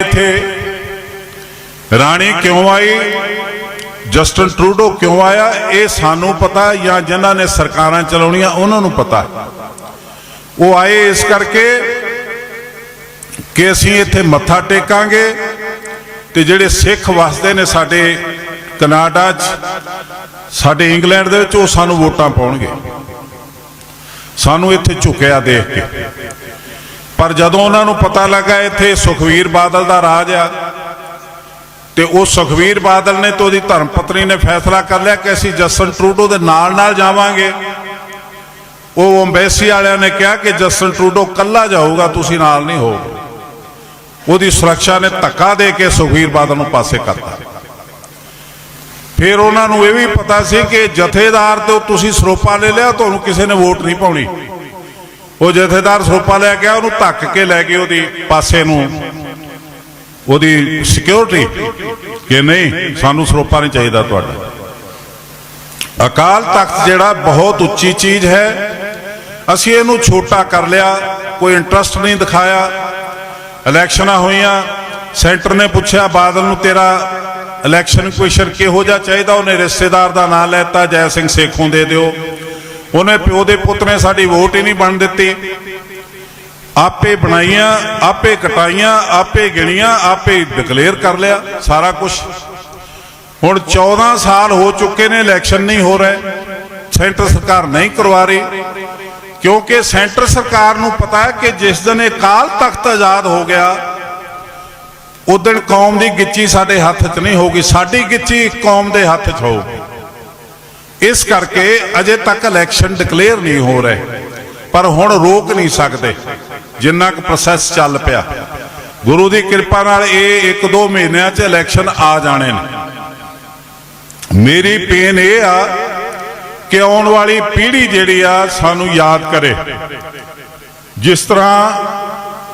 ਇੱਥੇ। ਰਾਣੀ ਕਿਉਂ ਆਈ? Justin Trudeau ਕਿਉਂ ਆਇਆ? ਇਹ ਸਾਨੂੰ ਪਤਾ ਜਾਂ ਜਿਨ੍ਹਾਂ ਨੇ ਸਰਕਾਰਾਂ ਚਲਾਉਣੀਆਂ, ਉਹਨਾਂ ਨੂੰ ਪਤਾ। ਉਹ ਆਏ ਇਸ ਕਰਕੇ ਕਿ ਅਸੀਂ ਇੱਥੇ ਮੱਥਾ ਟੇਕਾਂਗੇ ਤੇ ਜਿਹੜੇ ਸਿੱਖ ਵਸਦੇ ਨੇ ਸਾਡੇ ਕਨਾਡਾ 'ਚ, ਸਾਡੇ ਇੰਗਲੈਂਡ ਦੇ ਵਿੱਚ, ਉਹ ਸਾਨੂੰ ਵੋਟਾਂ ਪਾਉਣਗੇ। ਸਾਨੂੰ ਇੱਥੇ ਝੁਕਿਆ ਦੇਖ ਕੇ। ਪਰ ਜਦੋਂ ਉਹਨਾਂ ਨੂੰ ਪਤਾ ਲੱਗਾ ਇੱਥੇ ਸੁਖਵੀਰ ਬਾਦਲ ਦਾ ਰਾਜ ਆ, ਤੇ ਉਹ ਸੁਖਵੀਰ ਬਾਦਲ ਨੇ ਤੇ ਉਹਦੀ ਧਰਮ ਪਤਨੀ ਨੇ ਫੈਸਲਾ ਕਰ ਲਿਆ ਕਿ ਅਸੀਂ ਜਸਟਨ ਟਰੂਡੋ ਦੇ ਨਾਲ ਨਾਲ ਜਾਵਾਂਗੇ। ਉਹ ਅੰਬੈਸੀ ਵਾਲਿਆਂ ਨੇ ਕਿਹਾ ਕਿ ਜਸਟਨ ਟਰੂਡੋ ਕੱਲਾ ਜਾਊਗਾ, ਤੁਸੀਂ ਨਾਲ ਨਹੀਂ ਹੋਗੇ ਉਹਦੀ ਸੁਰੱਖਿਆ ਨੇ ਧੱਕਾ ਦੇ ਕੇ ਸੁਖਵੀਰ ਬਾਦਲ ਨੂੰ ਪਾਸੇ ਕਰਤਾ। ਫਿਰ ਉਹਨਾਂ ਨੂੰ ਇਹ ਵੀ ਪਤਾ ਸੀ ਕਿ ਜਥੇਦਾਰ ਤੇ ਤੁਸੀਂ ਸਰੋਪਾ ਲੈ ਲਿਆ, ਤੁਹਾਨੂੰ ਕਿਸੇ ਨੇ ਵੋਟ ਨਹੀਂ ਪਾਉਣੀ। ਉਹ ਜਥੇਦਾਰ ਸਰੋਪਾ ਲੈ ਗਿਆ, ਉਹਨੂੰ ਧੱਕ ਕੇ ਲੈ ਗਏ ਉਹਦੀ ਪਾਸੇ ਨੂੰ। ਉਹਦੀ ਸਿਕਿਉਰਿਟੀ ਕਿ ਨਹੀਂ, ਸਾਨੂੰ ਸਰੋਪਾ ਨਹੀਂ ਚਾਹੀਦਾ ਤੁਹਾਡਾ। ਅਕਾਲ ਤਖਤ ਜਿਹੜਾ ਬਹੁਤ ਉੱਚੀ ਚੀਜ਼ ਹੈ, ਅਸੀਂ ਇਹਨੂੰ ਛੋਟਾ ਕਰ ਲਿਆ, ਕੋਈ ਇੰਟਰਸਟ ਨਹੀਂ ਦਿਖਾਇਆ। ਇਲੈਕਸ਼ਨਾਂ ਹੋਈਆਂ, ਸੈਂਟਰ ਨੇ ਪੁੱਛਿਆ, ਬਾਦਲ ਨੂੰ ਤੇਰਾ ਇਲੈਕਸ਼ਨ ਕੁਐਸਚਨ ਕਿਹੋ ਜਿਹਾ ਚਾਹੀਦਾ, ਉਹਨੇ ਰਿਸ਼ਤੇਦਾਰ ਦਾ ਨਾਂ ਲੈਤਾ, ਜੈ ਸਿੰਘ ਸੇਖੋਂ ਦੇ ਦਿਓ। ਉਹਨੇ ਪਿਓ ਦੇ ਪੁੱਤ ਨੇ ਸਾਡੀ ਵੋਟ ਹੀ ਨਹੀਂ ਬਣ ਦਿੱਤੀ। ਆਪੇ ਬਣਾਈਆਂ, ਆਪੇ ਕਟਾਈਆਂ, ਆਪੇ ਗਿਣੀਆਂ, ਆਪੇ ਡਿਕਲੇਅਰ ਕਰ ਲਿਆ ਸਾਰਾ ਕੁਝ ਹੁਣ 14 ਸਾਲ ਹੋ ਚੁੱਕੇ ਨੇ ਇਲੈਕਸ਼ਨ ਨਹੀਂ ਹੋ ਰਹੇ। ਸੈਂਟਰ ਸਰਕਾਰ ਨਹੀਂ ਕਰਵਾ ਰਹੀ। ਕਿਉਂਕਿ ਸੈਂਟਰ ਸਰਕਾਰ ਨੂੰ ਪਤਾ ਹੈ ਕਿ ਜਿਸ ਦਿਨ ਇਹ ਕਾਲ ਤਖਤ ਆਜ਼ਾਦ ਹੋ ਗਿਆ ਉਦੋਂ ਕੌਮ ਦੀ ਗਿੱਚੀ ਸਾਡੇ ਹੱਥ 'ਚ ਨਹੀਂ ਹੋਗੀ ਸਾਡੀ ਗਿੱਚੀ ਕੌਮ ਦੇ ਹੱਥ 'ਚ ਹੋਊਗੀ। ਇਸ ਕਰਕੇ ਅਜੇ ਤੱਕ ਇਲੈਕਸ਼ਨ ਡਿਕਲੇਅਰ ਨਹੀਂ ਹੋ ਰਹੇ। ਪਰ ਹੁਣ ਰੋਕ ਨਹੀਂ ਸਕਦੇ। ਜਿੰਨਾ ਕੁ ਪ੍ਰੋਸੈਸ ਚੱਲ ਪਿਆ। ਗੁਰੂ ਦੀ ਕਿਰਪਾ ਨਾਲ ਇਹ 1-2 ਮਹੀਨਿਆਂ 'ਚ ਇਲੈਕਸ਼ਨ ਆ ਜਾਣੇ ਨੇ। ਮੇਰੀ ਪੇਨ ਇਹ ਆ ਕਿ ਆਉਣ ਵਾਲੀ ਪੀੜ੍ਹੀ ਜਿਹੜੀ ਆ ਸਾਨੂੰ ਯਾਦ ਕਰੇ। ਜਿਸ ਤਰ੍ਹਾਂ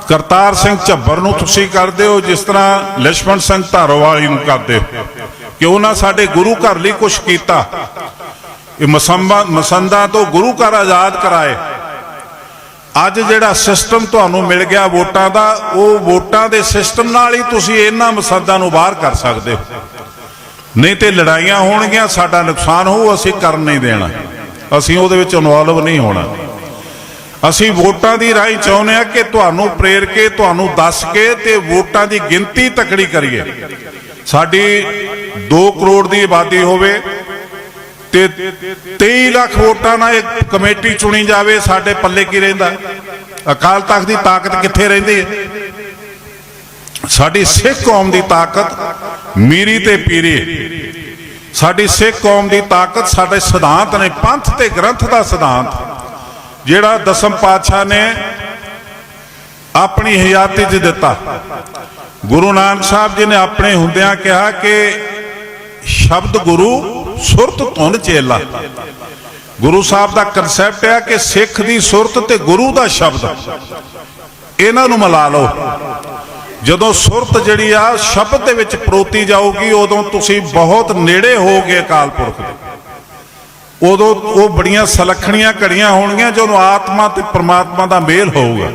ਕਰਤਾਰ ਸਿੰਘ ਝੱਬਰ ਨੂੰ ਤੁਸੀਂ ਕਰਦੇ ਹੋ, ਜਿਸ ਤਰ੍ਹਾਂ ਲਛਮਣ ਸਿੰਘ ਧਾਰੋਵਾਲੀ ਨੂੰ ਕਰਦੇ ਹੋ, ਕਿ ਉਹਨਾਂ ਸਾਡੇ ਗੁਰੂ ਘਰ ਲਈ ਕੁਝ ਕੀਤਾ। ਇਹ ਮਸੰਬਾ ਮਸੰਦਾ ਤੋਂ ਗੁਰੂ ਘਰ ਆਜ਼ਾਦ ਕਰਾਏ। ਅੱਜ ਜਿਹੜਾ ਸਿਸਟਮ ਤੁਹਾਨੂੰ ਮਿਲ ਗਿਆ ਵੋਟਾਂ ਦਾ, ਉਹ ਵੋਟਾਂ ਦੇ ਸਿਸਟਮ ਨਾਲ ਹੀ ਤੁਸੀਂ ਇਹਨਾਂ ਮਸੰਦਾਂ ਨੂੰ ਬਾਹਰ ਕਰ ਸਕਦੇ ਹੋ। ਨਹੀਂ ਤੇ ਲੜਾਈਆਂ ਹੋਣਗੀਆਂ, ਸਾਡਾ ਨੁਕਸਾਨ ਹੋਊ, ਅਸੀਂ ਕਰਨ ਨਹੀਂ ਦੇਣਾ। ਅਸੀਂ ਉਹਦੇ ਵਿੱਚ ਇਨਵੋਲਵ ਨਹੀਂ ਹੋਣਾ। ਅਸੀਂ ਵੋਟਾਂ ਦੀ ਰਾਹੀਂ ਚਾਹੁੰਦੇ ਆ ਕਿ ਤੁਹਾਨੂੰ ਪ੍ਰੇਰ ਕੇ, ਤੁਹਾਨੂੰ ਦੱਸ ਕੇ ਤੇ ਵੋਟਾਂ ਦੀ ਗਿਣਤੀ ਤਕੜੀ ਕਰੀਏ। ਸਾਡੀ 2 ਕਰੋੜ ਦੀ ਆਬਾਦੀ ਹੋਵੇ ਤੇ 23 ਲੱਖ ਵੋਟਾਂ ਨਾਲ ਇੱਕ ਕਮੇਟੀ ਚੁਣੀ ਜਾਵੇ, ਸਾਡੇ ਪੱਲੇ ਕੀ ਰਹਿੰਦਾ? ਅਕਾਲ ਤਖਤ ਦੀ ਤਾਕਤ ਕਿੱਥੇ ਰਹਿੰਦੀ ਹੈ? ਸਾਡੀ ਸਿੱਖ ਕੌਮ ਦੀ ਤਾਕਤ ਮੀਰੀ ਤੇ ਪੀਰੀ ਸਾਡੀ ਸਿੱਖ ਕੌਮ ਦੀ ਤਾਕਤ ਸਾਡੇ ਸਿਧਾਂਤ ਨੇ, ਪੰਥ ਤੇ ਗ੍ਰੰਥ ਦਾ ਸਿਧਾਂਤ। ਜਿਹੜਾ ਦਸਮ ਪਾਤਸ਼ਾਹ ਨੇ ਆਪਣੀ ਹਯਾਤੀ 'ਚ ਦਿੱਤਾ। ਗੁਰੂ ਨਾਨਕ ਸਾਹਿਬ ਜੀ ਨੇ ਆਪਣੇ ਹੁੰਦਿਆਂ ਕਿਹਾ ਕਿ ਸ਼ਬਦ ਗੁਰੂ ਸੁਰਤ ਧੁਨ ਚੇਲਾ। ਗੁਰੂ ਸਾਹਿਬ ਦਾ ਕਨਸੈਪਟ ਹੈ ਕਿ ਸਿੱਖ ਦੀ ਸੁਰਤ ਤੇ ਗੁਰੂ ਦਾ ਸ਼ਬਦ। ਇਹਨਾਂ ਨੂੰ ਮਿਲਾ ਲਓ। ਜਦੋਂ ਸੁਰਤ ਜਿਹੜੀ ਆ ਸ਼ਬਦ ਦੇ ਵਿੱਚ ਪਰੋਤੀ ਜਾਊਗੀ, ਉਦੋਂ ਤੁਸੀਂ ਬਹੁਤ ਨੇੜੇ ਹੋਗੇ ਅਕਾਲ ਪੁਰਖ ਦੇ। ਉਦੋਂ ਉਹ ਬੜੀਆਂ ਸਲਖਣੀਆਂ ਘੜੀਆਂ ਹੋਣਗੀਆਂ ਜਦੋਂ ਆਤਮਾ ਤੇ ਪ੍ਰਮਾਤਮਾ ਦਾ ਮੇਲ ਹੋਊਗਾ।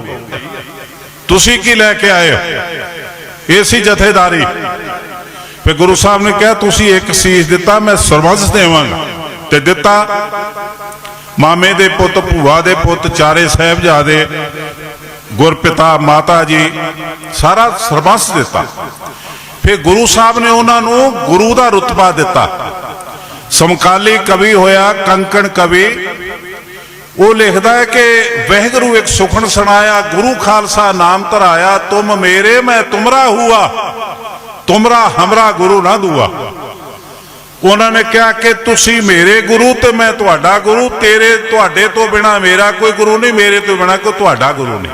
ਤੁਸੀਂ ਕੀ ਲੈ ਕੇ ਆਏ ਹੋ? ਇਹ ਜਥੇਦਾਰੀ। ਫਿਰ ਗੁਰੂ ਸਾਹਿਬ ਨੇ ਕਿਹਾ, ਤੁਸੀਂ ਇੱਕ ਸੀਸ ਦਿੱਤਾ, ਮੈਂ ਸਰਬੰਸ ਦੇਵਾਂਗਾ। ਤੇ ਦਿੱਤਾ। ਮਾਮੇ ਦੇ ਪੁੱਤ, ਭੂਆ ਦੇ ਪੁੱਤ, ਚਾਰੇ ਸਾਹਿਬਜ਼ਾਦੇ, ਗੁਰਪਿਤਾ, ਮਾਤਾ ਜੀ, ਸਾਰਾ ਸਰਬੰਸ ਦਿੱਤਾ। ਫਿਰ ਗੁਰੂ ਸਾਹਿਬ ਨੇ ਉਹਨਾਂ ਨੂੰ ਗੁਰੂ ਦਾ ਰੁਤਬਾ ਦਿੱਤਾ। ਸਮਕਾਲੀ ਕਵੀ ਹੋਇਆ, ਕੰਕਣ ਕਵੀ। ਉਹ ਲਿਖਦਾ ਹੈ ਕਿ, ਵਹਿਗੁਰੂ ਇੱਕ ਸੁਖਣ ਸੁਣਾਇਆ, ਗੁਰੂ ਖਾਲਸਾ ਨਾਮ ਧਰਾਇਆ, ਤੁਮ ਮੇਰੇ, ਮੈਂ ਤੁਮਰਾ ਹੁਆ। ਤੁਮਰਾ ਹਮਰਾ ਗੁਰੂ ਨਾ ਦੂਆ। ਉਹਨਾਂ ਨੇ ਕਿਹਾ ਕਿ ਤੁਸੀਂ ਮੇਰੇ ਗੁਰੂ ਤੇ ਮੈਂ ਤੁਹਾਡਾ ਗੁਰੂ, ਤੇਰੇ ਤੁਹਾਡੇ ਤੋਂ ਬਿਨਾ ਮੇਰਾ ਕੋਈ ਗੁਰੂ ਨਹੀਂ, ਮੇਰੇ ਤੋਂ ਬਿਨਾ ਕੋਈ ਤੁਹਾਡਾ ਗੁਰੂ ਨਹੀਂ।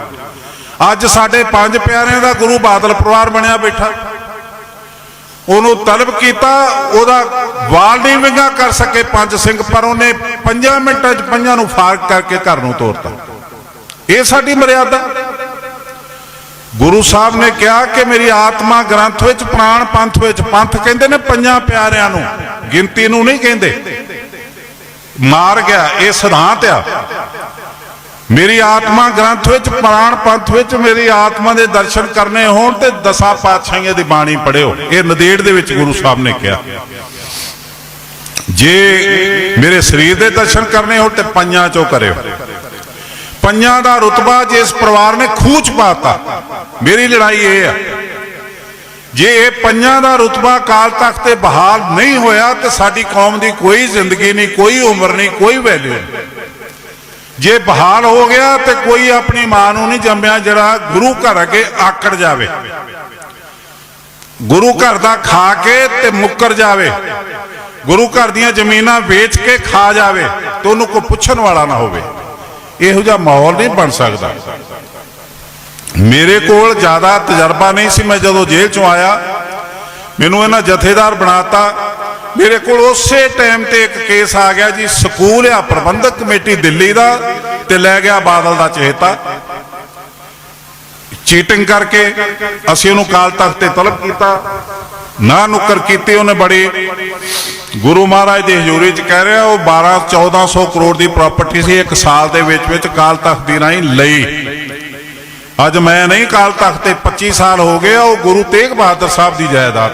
ਅੱਜ ਸਾਡੇ ਪੰਜ ਪਿਆਰਿਆਂ ਦਾ ਗੁਰੂ ਬਾਦਲ ਪਰਿਵਾਰ ਬਣਿਆ ਬੈਠਾ। ਉਹਨੂੰ ਤਲਬ ਕੀਤਾ, ਉਹਦਾ ਵਾਲ ਨਹੀਂ ਵਿੰਗਾ ਕਰ ਸਕੇ ਪੰਜ ਸਿੰਘ, ਪਰ ਉਹਨੇ 5 ਮਿੰਟਾਂ 'ਚ ਪੰਜਾਂ ਨੂੰ ਫਾਰਕ ਕਰਕੇ ਘਰ ਨੂੰ ਤੋਰਤਾ। ਇਹ ਸਾਡੀ ਮਰਿਆਦਾ। ਗੁਰੂ ਸਾਹਿਬ ਨੇ ਕਿਹਾ ਕਿ ਮੇਰੀ ਆਤਮਾ ਗ੍ਰੰਥ ਵਿੱਚ, ਪ੍ਰਾਣ ਪੰਥ ਵਿੱਚ, ਪੰਥ ਕਹਿੰਦੇ ਨੇ ਪੰਜਾਂ ਪਿਆਰਿਆਂ ਨੂੰ, ਗਿਣਤੀ ਨੂੰ ਨਹੀਂ ਕਹਿੰਦੇ। ਮਾਰ ਗਿਆ, ਇਹ ਸਿਧਾਂਤ ਆ। ਮੇਰੀ ਆਤਮਾ ਗ੍ਰੰਥ ਵਿੱਚ, ਪ੍ਰਾਣ ਪੰਥ ਵਿੱਚ ਮੇਰੀ ਆਤਮਾ ਦੇ ਦਰਸ਼ਨ ਕਰਨੇ ਹੋਣ ਤੇ ਦਸਾਂ ਪਾਤਸ਼ਾਹੀਆਂ ਦੀ ਬਾਣੀ ਪੜਿਓ ਇਹ ਨਦੇੜ ਦੇ ਵਿੱਚ ਗੁਰੂ ਸਾਹਿਬ ਨੇ ਕਿਹਾ। ਜੇ ਮੇਰੇ ਸਰੀਰ ਦੇ ਦਰਸ਼ਨ ਕਰਨੇ ਹੋਣ ਤੇ ਪੰਜਾਂ ਚੋਂ ਕਰਿਓ। ਪੰਜਾਂ ਦਾ ਰੁਤਬਾ ਜਿਸ ਪਰਿਵਾਰ ਨੇ ਖੂਚ ਪਾਤਾ। ਮੇਰੀ ਲੜਾਈ ਇਹ ਆ। ਜੇ ਇਹ ਪੰਜਾਂ ਦਾ ਰੁਤਬਾ ਕਾਲ ਤੱਕ ਤੇ ਬਹਾਲ ਨਹੀਂ ਹੋਇਆ, ਤੇ ਸਾਡੀ ਕੌਮ ਦੀ ਕੋਈ ਜ਼ਿੰਦਗੀ ਨਹੀਂ, ਕੋਈ ਉਮਰ ਨਹੀਂ, ਕੋਈ ਵੈਲਿਊ ਨਹੀਂ। ਜੇ ਬਹਾਲ ਹੋ ਗਿਆ, ਤੇ ਕੋਈ ਆਪਣੀ ਮਾਂ ਨੂੰ ਨਹੀਂ ਜੰਮਿਆ, ਜਿਹੜਾ ਗੁਰੂ ਘਰ ਅੱਗੇ ਆਕੜ ਜਾਵੇ। ਗੁਰੂ ਘਰ ਦਾ ਖਾ ਕੇ ਤੇ ਮੁੱਕਰ ਜਾਵੇ। ਗੁਰੂ ਘਰ ਦੀਆਂ ਜ਼ਮੀਨਾਂ ਵੇਚ ਕੇ ਖਾ ਜਾਵੇ, ਤੇ ਉਹਨੂੰ ਕੋਈ ਪੁੱਛਣ ਵਾਲਾ ਨਾ ਹੋਵੇ। ਇਹੋ ਜਿਹਾ ਮਾਹੌਲ ਨਹੀਂ ਬਣ ਸਕਦਾ। ਮੇਰੇ ਕੋਲ ਜ਼ਿਆਦਾ ਤਜਰਬਾ ਨਹੀਂ ਸੀ। ਮੈਂ ਜਦੋਂ ਜੇਲ੍ਹ ਚੋਂ ਆਇਆ, ਮੈਨੂੰ ਇਹਨਾਂ ਜਥੇਦਾਰ ਬਣਾਤਾ। ਮੇਰੇ ਕੋਲ ਉਸੇ ਟਾਈਮ ਤੇ ਇੱਕ ਕੇਸ ਆ ਗਿਆ ਜੀ। ਸਕੂਲ ਆ, ਪ੍ਰਬੰਧਕ ਕਮੇਟੀ ਦਿੱਲੀ ਦਾ ਤੇ ਲੈ ਗਿਆ ਬਾਦਲ ਦਾ ਚਹੇਤਾ ਚੀਟਿੰਗ ਕਰਕੇ ਅਸੀਂ ਉਹਨੂੰ ਕਾਲ ਤਖਤ ਤੇ ਤਲਬ ਕੀਤਾ। ਨਾ ਨੁੱਕਰ ਕੀਤੀ ਉਹਨੇ ਬੜੀ। ਗੁਰੂ ਮਹਾਰਾਜ ਦੀ ਹਜ਼ੂਰੀ ਚ ਕਹਿ ਰਿਹਾ, ਉਹ 12 1400 ਕਰੋੜ ਦੀ ਪ੍ਰਾਪਰਟੀ ਸੀ, ਇੱਕ ਸਾਲ ਦੇ ਵਿੱਚ ਵਿੱਚ ਕਾਲ ਤਖਤ ਦੀ ਰਾਹੀਂ ਲਈ। ਅੱਜ ਮੈਂ ਨਹੀਂ ਕਾਲ ਤਖਤ ਤੇ 25 ਸਾਲ ਹੋ ਗਏ ਉਹ ਗੁਰੂ ਤੇਗ ਬਹਾਦਰ ਸਾਹਿਬ ਦੀ ਜਾਇਦਾਦ